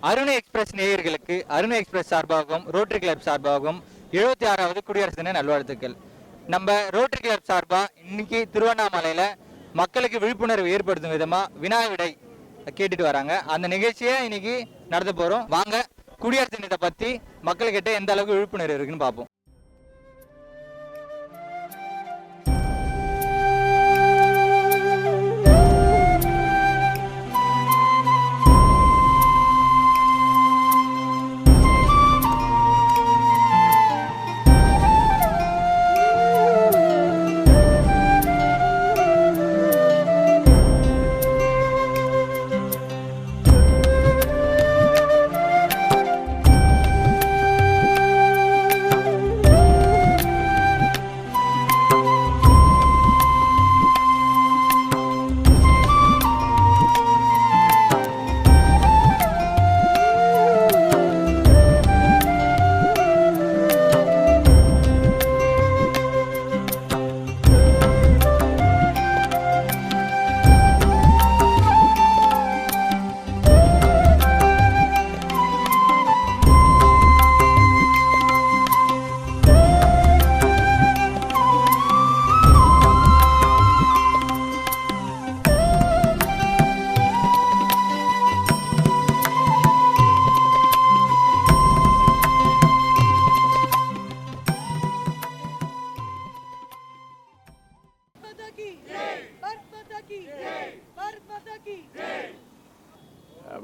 அருணை express நேயர்களுக்கு அருணை express சார்பாகவும் rotary club சார்பாகவும் எழுபத்தி ஆறாவது குடியரசு தின நல்வாழ்த்துக்கள். நம்ம ரோட்டரி கிளப் சார்பா இன்னைக்கு திருவண்ணாமலையில மக்களுக்கு விழிப்புணர்வு ஏற்படுத்தும் விதமா வினாவிடை கேட்டுட்டு வராங்க. அந்த நிகழ்ச்சியை இன்னைக்கு நடத்த போறோம். வாங்க குடியரசு தினத்தை பத்தி மக்கள்கிட்ட எந்த அளவுக்கு விழிப்புணர்வு இருக்குன்னு பார்ப்போம்.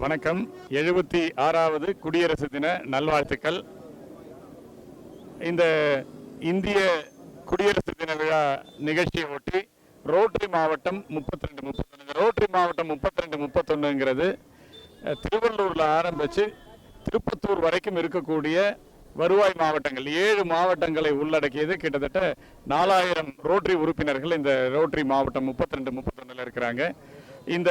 வணக்கம். எழுபத்தி ஆறாவது குடியரசு தின நல்வாழ்த்துக்கள். இந்த இந்திய குடியரசு தின விழா நிகழ்ச்சியை ஒட்டி ரோட்டரி மாவட்டம் முப்பத்தி ரெண்டு முப்பத்தொன்னு ரோட்டரி மாவட்டம் முப்பத்தி ரெண்டு முப்பத்தொன்னுங்கிறது திருவள்ளூரில் திருவள்ளூர்ல ஆரம்பிச்சு திருப்பத்தூர் வரைக்கும் இருக்கக்கூடிய வருவாய் மாவட்டங்கள் ஏழு மாவட்டங்களை உள்ளடக்கியது கிட்டத்தட்ட நாலாயிரம் ரோட்டரி உறுப்பினர்கள் இந்த ரோட்டரி மாவட்டம் முப்பத்தி ரெண்டு முப்பத்தொன்னுல இருக்கிறாங்க. இந்த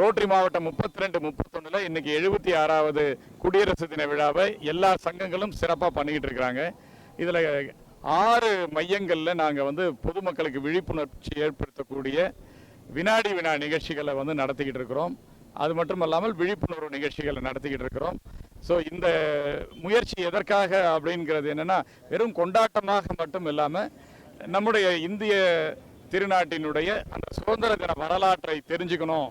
ரோட்டரி மாவட்டம் முப்பத்தி ரெண்டு முப்பத்தொன்னுல இன்னைக்கு எழுபத்தி ஆறாவது குடியரசு தின விழாவை எல்லா சங்கங்களும் சிறப்பாக பண்ணிக்கிட்டு இருக்கிறாங்க. இதில் ஆறு மையங்களில் நாங்கள் வந்து பொதுமக்களுக்கு விழிப்புணர்ச்சி ஏற்படுத்தக்கூடிய வினாடி வினா நிகழ்ச்சிகளை வந்து நடத்திக்கிட்டு இருக்கிறோம். அது மட்டும் இல்லாமல் விழிப்புணர்வு நிகழ்ச்சிகளை நடத்திக்கிட்டு இருக்கிறோம். ஸோ இந்த முயற்சி எதற்காக அப்படிங்கிறது என்னன்னா வெறும் கொண்டாட்டமாக மட்டும் இல்லாமல் நம்முடைய இந்திய திருநாட்டினுடைய அந்த சுதந்திர தின வரலாற்றை தெரிஞ்சுக்கணும்.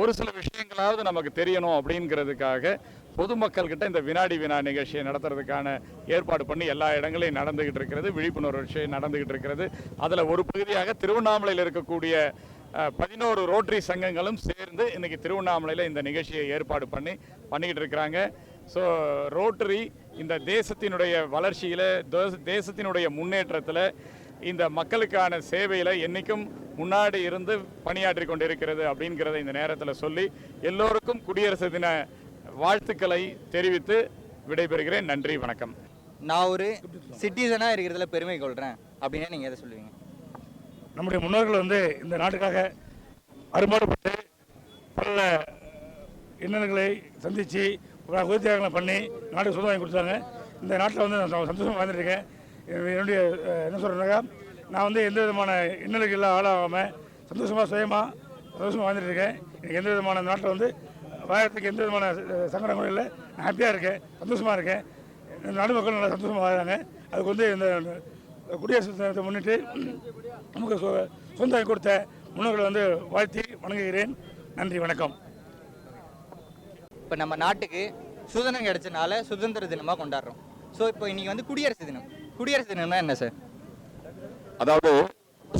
ஒரு சில விஷயங்களாவது நமக்கு தெரியணும் அப்படிங்கிறதுக்காக பொதுமக்கள்கிட்ட இந்த வினாடி வினா நிகழ்ச்சியை நடத்துறதுக்கான ஏற்பாடு பண்ணி எல்லா இடங்களையும் நடந்துகிட்டு இருக்கிறது விழிப்புணர்வு விஷயம் நடந்துகிட்டு இருக்கிறது. அதில் ஒரு பகுதியாக திருவண்ணாமலையில் இருக்கக்கூடிய பதினோரு ரோட்டரி சங்கங்களும் சேர்ந்து இன்னைக்கு திருவண்ணாமலையில் இந்த நிகழ்ச்சியை ஏற்பாடு பண்ணி பண்ணிக்கிட்டு இருக்கிறாங்க. ஸோ ரோட்டரி இந்த தேசத்தினுடைய வளர்ச்சியில் தேசத்தினுடைய முன்னேற்றத்தில் இந்த மக்களுக்கான சேவையில் என்றைக்கும் முன்னாடி இருந்து பணியாற்றி கொண்டிருக்கிறது அப்படிங்கிறத இந்த நேரத்தில் சொல்லி எல்லோருக்கும் குடியரசு தின வாழ்த்துக்களை தெரிவித்து விடைபெறுகிறேன். நன்றி வணக்கம். நான் ஒரு சிட்டிசனா இருக்கிறதுல பெருமை கொள்றேன். அப்படின்னா நீங்க எதை சொல்லுவீங்க? நம்முடைய முன்னோர்கள் வந்து இந்த நாட்டுக்காக அரும்பாடுபட்டு பல இன்னல்களை சந்தித்து உதவித்தியாகங்களை பண்ணி நாட்டுக்கு சொந்தம் வாங்கி கொடுத்தாங்க. இந்த நாட்டில் வந்து நான் சந்தோஷமாக வாழ்ந்துட்டுருக்கேன். என்னுடைய என்ன சொல்கிறேன்னாக்கா நான் வந்து எந்த விதமான இன்னலுக்கு இல்லை ஆளாகாமல் சந்தோஷமாக சுயமாக சந்தோஷமாக வாழ்ந்துட்டுருக்கேன். எனக்கு எந்த விதமான நாட்டில் வந்து வாழறதுக்கு எந்த விதமான சங்கடங்களும் இல்லை. நான் ஹாப்பியாக இருக்கேன் சந்தோஷமாக இருக்கேன். நாடு மக்கள் நல்லா சந்தோஷமாக வாழ்றாங்க. அதுக்கு வந்து இந்த குடியரசு தினத்தை முன்னிட்டு நமக்கு சு- சுதந்திரம் கொடுத்த முன்னோர்களை வந்து வாழ்த்தி வணங்குகிறேன். நன்றி வணக்கம். இப்போ நம்ம நாட்டுக்கு சுதந்திரம் கிடைச்சனால சுதந்திர தினமா கொண்டாடுறோம். ஸோ இப்போ இன்னைக்கு வந்து குடியரசு தினம். குடியரசு தினம்னா என்ன சார் அதாவது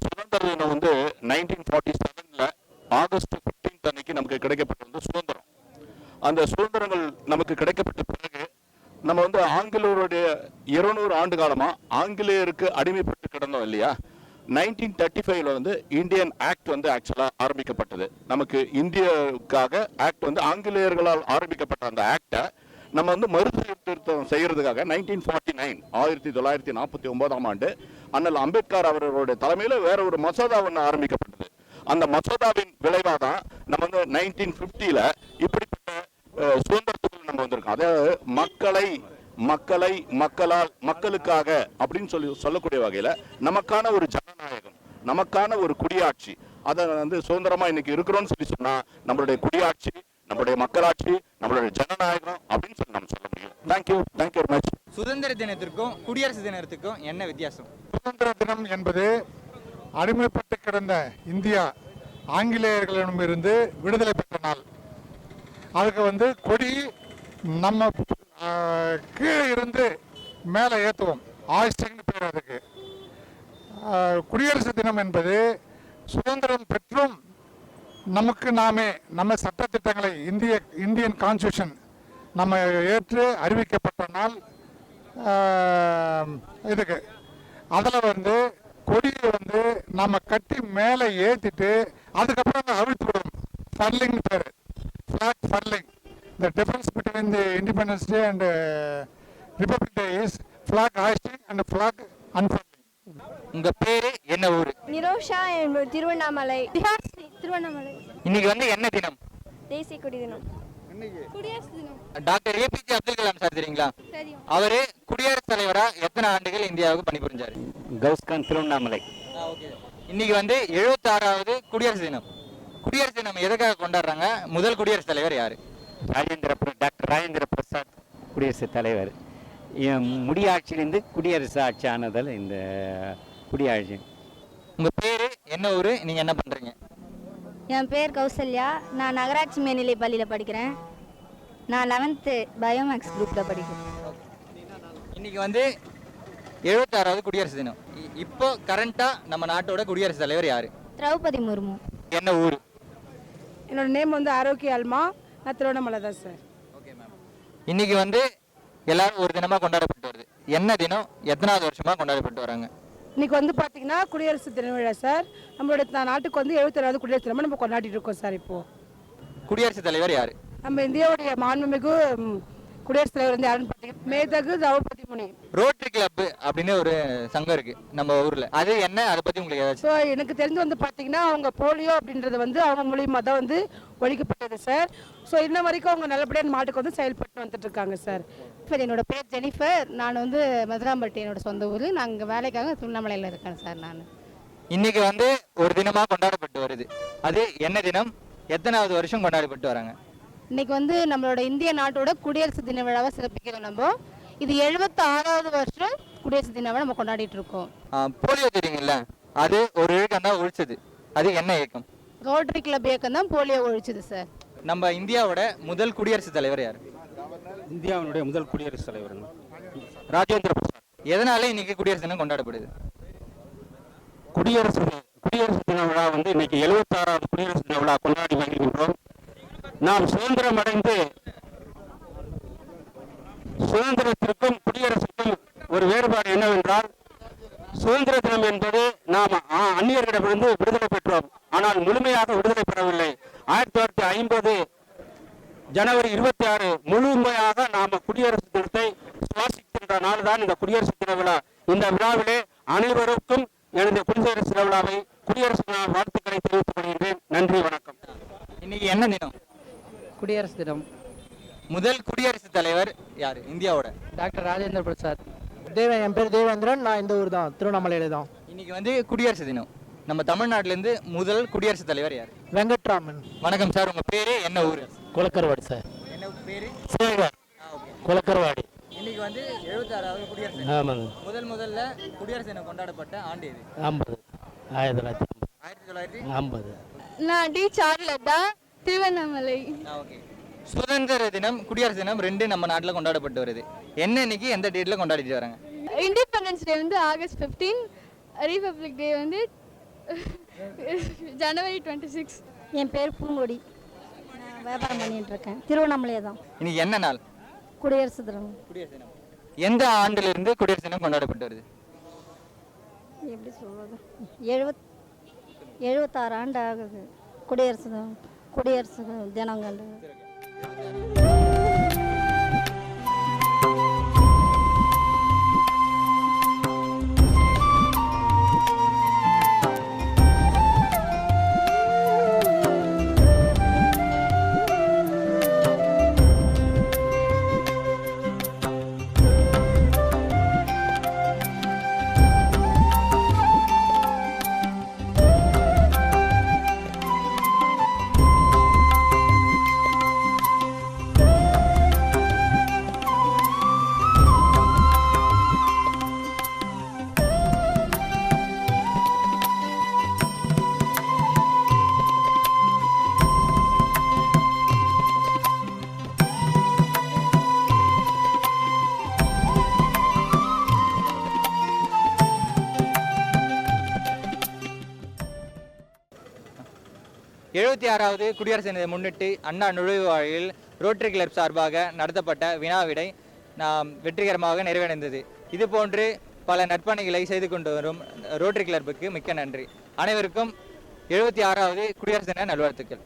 சுதந்திர தினம் வந்து நைன்டீன் ஃபார்ட்டி செவனில் ஆகஸ்ட் ஃபிஃப்டீன்த் அன்னைக்கு நமக்கு கிடைக்கப்பட்ட வந்து சுதந்திரம். அந்த சுதந்திரங்கள் நமக்கு கிடைக்கப்பட்ட பிறகு நம்ம வந்து ஆங்கிலேயருடைய இருநூறு ஆண்டு காலமாக ஆங்கிலேயருக்கு அடிமைப்பட்டு கிடந்தோம் இல்லையா? நைன்டீன் தேர்ட்டி ஃபைவ்ல வந்து இந்தியன் ஆக்ட் வந்து ஆக்சுவலாக ஆரம்பிக்கப்பட்டது. நமக்கு இந்தியாவுக்காக ஆக்ட் வந்து ஆங்கிலேயர்களால் ஆரம்பிக்கப்பட்ட அந்த ஆக்டை நம்ம வந்து மறுசீர்திருத்தம் செய்கிறதுக்காக நைன்டீன் ஃபார்ட்டி நைன் ஆயிரத்தி தொள்ளாயிரத்தி நாற்பத்தி ஒன்பதாம் ஆண்டு அண்ணல் அம்பேத்கர் அவர்களுடைய தலைமையில் வேற ஒரு மசோதா ஒன்று ஆரம்பிக்கப்பட்டது. அந்த மசோதாவின் விளைவாக தான் நம்ம வந்து நைன்டீன் ஃபிஃப்டியில் இப்படிப்பட்ட சுதந்திரத்துக்கு நம்ம வந்திருக்கோம். அதாவது மக்களை மக்களை மக்களால் மக்களுக்காக அப்படின்னு சொல்லி சொல்லக்கூடிய வகையில் நமக்கான ஒரு நமக்கான ஒரு குடியாட்சி. அதை வந்து சுதந்திரமா இன்னைக்கு இருக்கிறோம்னு சொல்லி சொன்னா நம்மளுடைய குடியாட்சி நம்மளுடைய மக்களாட்சி நம்மளுடைய ஜனநாயகம் அப்படின்னு சொல்லி நம்ம சொல்ல முடியும். தேங்க்யூ தேங்க்யூ வெரி மச் சுதந்திர தினத்திற்கும் குடியரசு தினத்திற்கும் என்ன வித்தியாசம்? சுதந்திர தினம் என்பது அடிமைப்பட்டு கிடந்த இந்தியா ஆங்கிலேயர்களிடமிருந்து விடுதலை பெற்ற நாள். அதுக்கு வந்து கொடி நம்ம கீழே இருந்து மேலே ஏற்றுவோம் ஆயிஸ்டிங்னு பேர் அதுக்கு. குடியரசு தினம் என்பது சுதந்திரம் பெற்றும் நமக்கு நாமே நம்ம சட்டத்திட்டங்களை இந்திய இந்தியன் கான்ஸ்டியூஷன் நம்ம ஏற்று அறிவிக்கப்பட்ட நாள் இதுக்கு. அதில் வந்து கொடியை வந்து நம்ம கட்டி மேலே ஏற்றிட்டு அதுக்கப்புறம் அதை அவிழ்த்து விடுவோம். ஃபர்லிங் பேர். Flag furling the difference between the Independence Day and Republic Day is flag hoisting and flag unfurling உங்க பேரு என்ன ஊரு? நிரோஷா என்பது திருவண்ணாமலை. திருவண்ணாமலை. இன்னைக்கு வந்து என்ன தினம்? தேசிய கொடி தினம் குடியரசு தினம். Doctor APJ Abdul Kalam sir தெரியுங்களா? தெரியும். அவரு குடியரசுத் தலைவரா எத்தனை ஆண்டுகள் இந்தியாவுக்கு பணிபுரிஞ்சாரு? கவுஸ்கான் திருவண்ணாமலை. இன்னைக்கு வந்து 76வது குடியரசு தினம். குடியரசு தினம் எதுக்காக கொண்டாடுறாங்க? முதல் குடியரசுத் தலைவர் யாரு? ராஜேந்திர டாக்டர் ராஜேந்திர பிரசாத் குடியரசுத் தலைவர். முடியாட்சியிலிருந்து குடியரசு ஆட்சி ஆனதால் இந்த குடியாட்சி உங்க பேரு என்ன ஊரு நீங்க என்ன பண்றீங்க? என் பேர் கௌசல்யா. நான் நகராட்சி மேல்நிலை பள்ளியில் படிக்கிறேன். நான் லெவன்த்து பயோமேக்ஸ் குரூப்பில் படிக்கிறேன். இன்னைக்கு வந்து 76வது குடியரசு தினம். இப்போ கரண்டா நம்ம நாட்டோட குடியரசுத் தலைவர் யாரு? திரௌபதி முர்மு. என்ன ஊரு? என்னோட நேம் வந்து ஆரோக்கிய அல்மா. நான் திருவண்ணாமலை தான் சார். ஓகே மேம் இன்னைக்கு வந்து எல்லாரும் ஒரு தினமா கொண்டாடப்பட்டு வருது. என்ன தினம்? எத்தனாவது வருஷமா கொண்டாடப்பட்டு வராங்க? இன்னைக்கு வந்து பார்த்தீங்கன்னா குடியரசு தின விழா சார். நம்மளோட நாட்டுக்கு வந்து எழுபத்தேழாவது குடியரசு தினமாக நம்ம கொண்டாடிட்டு இருக்கோம் சார் இப்போ. குடியரசுத் தலைவர் யாரு? நம்ம இந்தியாவுடைய மாண்புமிகு குடியரசுத் தலைவர் வந்து யாருன்னு பார்த்தீங்கன்னா மேதகு திரௌபதி ரோட்டரி கிளப் அப்படின்னு ஒரு சங்கம் இருக்கு நம்ம ஊர்ல. அது என்ன? அதை பத்தி உங்களுக்கு ஏதாச்சும் ஸோ எனக்கு தெரிஞ்சு வந்து பார்த்தீங்கன்னா அவங்க போலியோ அப்படின்றது வந்து அவங்க மூலியமாக தான் வந்து ஒழிக்கப்பட்டது சார் ஸோ இன்ன வரைக்கும் அவங்க நல்லபடியாக மாட்டுக்கு வந்து செயல்பட்டு வந்துட்டு இருக்காங்க சார் சார் என்னோட பேர் ஜெனிஃபர். நான் வந்து மதுராம்பட்டி என்னோட சொந்த ஊர். நான் இங்கே வேலைக்காக திருவண்ணாமலையில் இருக்கேன் சார் நான். இன்னைக்கு வந்து ஒரு தினமா கொண்டாடப்பட்டு வருது. அது என்ன தினம்? எத்தனாவது வருஷம் கொண்டாடப்பட்டு வராங்க? இன்னைக்கு வந்து நம்மளோட இந்திய நாட்டோட குடியரசு தின விழாவை சிறப்பிக்கிறோம் நம்ம. இது எழுபத்தி ஆறாவது வருஷம் குடியரசு தினவை நம்ம கொண்டாடிட்டு இருக்கோம். போலியோ தெரியுங்கல்ல அது ஒரு இயக்கம் தான் ஒழிச்சது. அது என்ன இயக்கம்? ரோட்டரி கிளப் இயக்கம் தான் போலியோ ஒழிச்சுது சார் நம்ம இந்தியாவோட முதல் குடியரசுத் தலைவர் யார்? இந்தியாவினுடைய முதல் குடியரசுத் தலைவர் ராஜேந்திர பிரசாத். எதனால இன்னைக்கு குடியரசு தினம் கொண்டாடப்படுது? குடியரசு குடியரசு தின விழா வந்து இன்னைக்கு எழுபத்தாறாவது குடியரசு தின விழா கொண்டாடி வருகின்றோம். நாம் சுதந்திரம் அடைந்து சுதந்திரத்திற்கும் குடியரசுக்கும் ஒரு வேறுபாடு என்னவென்றால் சுதந்திர தினம் என்பது நாம் ஆ- அந்நியர்களிடமிருந்து விடுதலை பெற்றோம் ஆனால் முழுமையாக விடுதலை பெறவில்லை ஆயிரத்தி தொள்ளாயிரத்தி ஐம்பது ஜனவரி இருபத்தி ஆறு முழுமையாக நாம குடியரசு தினத்தை சுவாசிக்கின்ற நாள் தான் இந்த குடியரசு தின விழா இந்த விழாவிலே அனைவருக்கும் எனது குடியரசு தின விழாவை குடியரசு தின வாழ்த்துக்களை தெரிவித்துக் கொள்கின்றேன். நன்றி வணக்கம். இன்னைக்கு என்ன தினம்? குடியரசு தினம். முதல் குடியரசுத் தலைவர் யாரு? இந்தியாவோட. டாக்டர் ராஜேந்திர பிரசாத். தேவ என் பேர் தேவேந்திரன். நான் இந்த ஊர் தான் திருவண்ணாமலையில தான். இன்னைக்கு வந்து குடியரசு தினம். நம்ம தமிழ்நாட்டுல இருந்து முதல் குடியரசுத் தலைவர் யார்? வெங்கட்ராமன். வணக்கம் சார் உங்க பேரு? என்ன ஊரு? குலக்கர்வாடி சார். என்ன பேரு? சேகர் குலக்கர்வாடி இன்னைக்கு வந்து எழுபத்தாறாவது குடியரசு ஆமாங்க. முதல் முதல்ல குடியரசு தினம் கொண்டாடப்பட்ட ஆண்டு இது ஐம்பது. ஆயிரத்தி தொள்ளாயிரத்தி ஆயிரத்தி தொள்ளாயிரத்தி ஐம்பது. நான் டி சார்லட்டா திருவண்ணாமலை. ஓகே. சுதந்திர தினம் குடியரசு தினம் ரெண்டு நம்ம நாட்டில் கொண்டாடப்பட்டு வருது. என்ன இன்னைக்கு எந்த டேட்ல கொண்டாடிட்டு வராங்க? இண்டிபெண்டன்ஸ் டே வந்து ஆகஸ்ட் ஃபிஃப்டீன் ரிபப்ளிக் டே வந்து ஜனவரி டுவெண்ட்டி சிக்ஸ் என் பேர் பூங்கொடி. வியாபாரம் பண்ணிட்டு இருக்கேன். திருவண்ணாமலையே தான். இன்னைக்கு என்ன நாள்? குடியரசு தினம் குடியரசு தினம் எந்த ஆண்டுல இருந்து குடியரசு தினம் கொண்டாடப்பட்டு வருது? எப்படி சொல்கிறது எழுபத் எழுபத்தாறு ஆண்டு ஆகுது. குடியரசு தினம் குடியரசு தினம் கண்டு எழுபத்தி ஆறாவது குடியரசு தினத்தை முன்னிட்டு அண்ணா நுழைவாயில் ரோட்டரி கிளப் சார்பாக நடத்தப்பட்ட வினாவிடை நாம் வெற்றிகரமாக நிறைவடைந்தது. இதுபோன்று பல நற்பணிகளை செய்து கொண்டு வரும் ரோட்டரி கிளப்புக்கு மிக்க நன்றி. அனைவருக்கும் எழுபத்தி ஆறாவது குடியரசு தின நல்வாழ்த்துக்கள்.